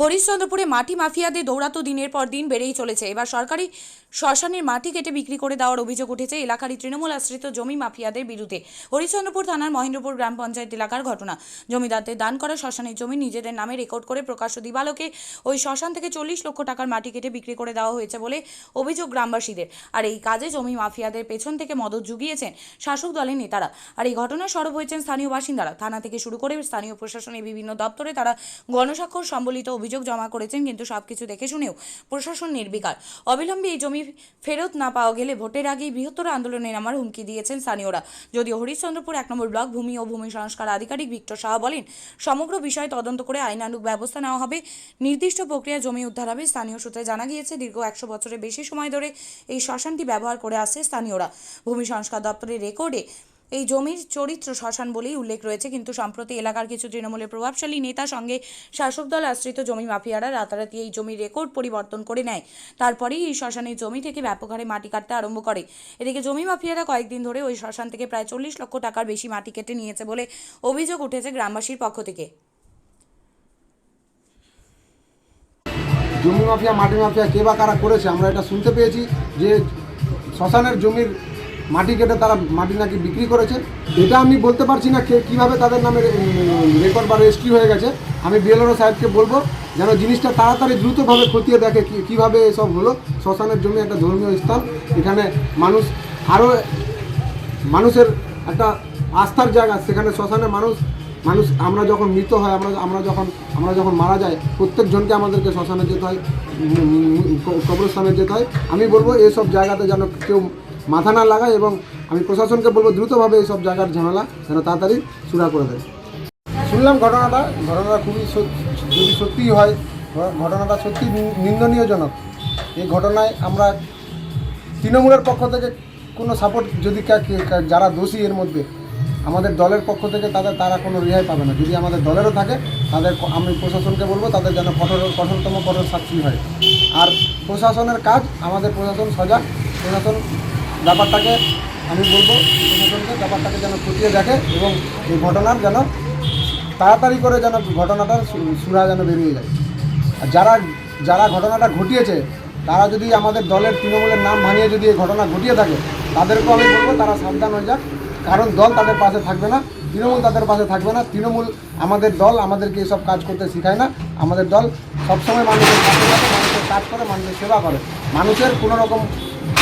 হরিশ্চন্দ্রপুরে মাটি মাফিয়াদের দৌড়াতো দিনের পর দিন বেড়েই চলেছে। এবার সরকারি শ্মশানের মাটি কেটে বিক্রি করে দেওয়ার অভিযোগ উঠেছে এলাকারই তৃণমূল আশ্রিত জমি মাফিয়াদের বিরুদ্ধে। হরিশ্চন্দ্রপুর থানার মহেন্দ্রপুর গ্রাম পঞ্চায়েত এলাকার ঘটনা। জমিদারদের দান করা শ্মশানের জমি নিজেদের নামে রেকর্ড করে প্রকাশ্য দিবালোকে ওই শ্মশান থেকে চল্লিশ লক্ষ টাকার মাটি কেটে বিক্রি করে দেওয়া হয়েছে বলে অভিযোগ গ্রামবাসীদের। আর এই কাজে জমি মাফিয়াদের পেছন থেকে মদত জুগিয়েছেন শাসক দলের নেতারা। আর এই ঘটনায় সরব হয়েছেন স্থানীয় বাসিন্দারা। থানা থেকে শুরু করে স্থানীয় প্রশাসনের বিভিন্ন দপ্তরে তারা গণস্বাক্ষর সম্বলিত অভিযোগ জমা করেছেন, কিন্তু সবকিছু দেখে শুনেও প্রশাসন নির্বিকার। অবিলম্বে এই জমি ফেরত না পাওয়া গেলে ভোটের আগেই বৃহত্তর আন্দোলনে নামার হুমকি দিয়েছেন স্থানীয়রা। যদিও হরিশ্চন্দ্রপুর এক নম্বর ব্লক ভূমি ও ভূমি সংস্কার আধিকারিক ভিক্টর শাহ বলেন, সমগ্র বিষয় তদন্ত করে আইনানুগ ব্যবস্থা নেওয়া হবে। নির্দিষ্ট প্রক্রিয়ায় জমি উদ্ধার হবে, স্থানীয় সূত্রে জানা গিয়েছে, দীর্ঘ একশো বছরের বেশি সময় ধরে এই শ্মশানটি ব্যবহার করে আসছে স্থানীয়রা। ভূমি সংস্কার দপ্তরের রেকর্ডে এই জমির চরিত্র শ্মশান বলেই উল্লেখ রয়েছে, কিন্তু সম্প্রতি এলাকার কিছু তৃণমূলের প্রভাবশালী নেতা সঙ্গে শাসক দল আশ্রিত জমি মাফিয়ারা রাতারাতি এই জমির রেকর্ড পরিবর্তন করে নেয়। তারপরেই এই শ্মশানের জমি থেকে ব্যাপক হারে মাটি কাটতে আরম্ভ করে। এদিকে জমি মাফিয়ারা কয়েকদিন ধরে ওই শ্মশান থেকে প্রায় চল্লিশ লক্ষ টাকার বেশি মাটি কেটে নিয়েছে বলে অভিযোগ উঠেছে গ্রামবাসীর পক্ষ থেকে। জমি মাফিয়া, মাটি মাফিয়া কে বা কারা করেছে আমরা এটা শুনতে পেয়েছি যে শ্মশানের জমির মাটি কেটে তারা মাটি নাকি বিক্রি করেছে, এটা আমি বলতে পারছি না কে কীভাবে তাদের নামে রেকর্ড বা রেজিস্ট্রি হয়ে গেছে। আমি বিএলআরও সাহেবকে বলব যেন জিনিসটা তাড়াতাড়ি দ্রুতভাবে খতিয়ে দেখে কীভাবে এসব হলো। শ্মশানের জমি একটা ধর্মীয় স্থান, এখানে মানুষ আরও মানুষের একটা আস্থার জায়গা, সেখানে শ্মশানে মানুষ মানুষ, আমরা যখন মৃত হয়, আমরা আমরা যখন আমরা যখন মারা যাই, প্রত্যেকজনকে আমাদেরকে শ্মশানে যেতে হয় কবরস্থানে যেতে হয়। আমি বলব এসব জায়গাতে যেন কেউ মাথা না লাগায় এবং আমি প্রশাসনকে বলব দ্রুতভাবে এইসব জায়গার ঝামেলা যেন তাড়াতাড়ি চূড়া করে দেয়। শুনলাম ঘটনাটা ঘটনাটা খুবই যদি সত্যিই হয় ঘটনাটা সত্যি নিন্দনীয়জনক। এই ঘটনায় আমরা তৃণমূলের পক্ষ থেকে কোনো সাপোর্ট যদি যারা দোষী এর মধ্যে, আমাদের দলের পক্ষ থেকে তাদের তারা কোনো রেহাই পাবে না। যদি আমাদের দলেরও থাকে, তাদের আমি প্রশাসনকে বলব তাদের যেন কঠোর, কঠোরতম কঠোর শাস্তি হয়। আর প্রশাসনের কাজ, আমাদের প্রশাসন সজাগ, প্রশাসন ব্যাপারটাকে আমি বলব প্রশাসনকে, ব্যাপারটাকে যেন খতিয়ে দেখে এবং এই ঘটনার যেন তাড়াতাড়ি করে যেন ঘটনাটার সুরা যেন বেরিয়ে যায়। আর যারা যারা ঘটনাটা ঘটিয়েছে, তারা যদি আমাদের দলের তৃণমূলের নাম ভাঙিয়ে যদি এই ঘটনা ঘটিয়ে থাকে, তাদেরকেও আমি বলব তারা সাবধান হয়ে যাক। কারণ দল তাদের পাশে থাকবে না, তৃণমূল তাদের পাশে থাকবে না। তৃণমূল আমাদের দল আমাদেরকে এসব কাজ করতে শেখায় না। আমাদের দল সবসময় মানুষের মানুষের কাজ করে, মানুষের সেবা করে। মানুষের কোনো রকম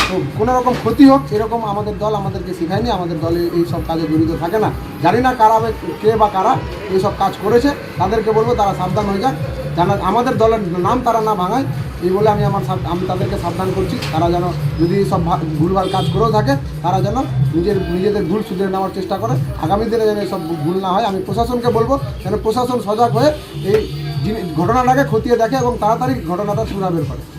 কোনো রকম ক্ষতি হোক, এরকম আমাদের দল আমাদেরকে শেখায়নি, আমাদের দলে এই সব কাজে জড়িত থাকে না। জানি না কারা কে বা কারা এইসব কাজ করেছে, তাদেরকে বলব তারা সাবধান হয়ে যাক। যেন আমাদের দলের নাম তারা না ভাঙায়, এই বলে আমি আমার আমি তাদেরকে সাবধান করছি। তারা যেন যদি সব ভুলভাল কাজ করেও থাকে, তারা যেন নিজের, নিজেদের ভুল শুধরে নেওয়ার চেষ্টা করে। আগামী দিনে যেন এসব ভুল না হয়, আমি প্রশাসনকে বলব যেন প্রশাসন সজাগ হয়ে এই জিনি- ঘটনাটাকে খতিয়ে দেখে এবং তাড়াতাড়ি ঘটনাটা সুরা বের করে।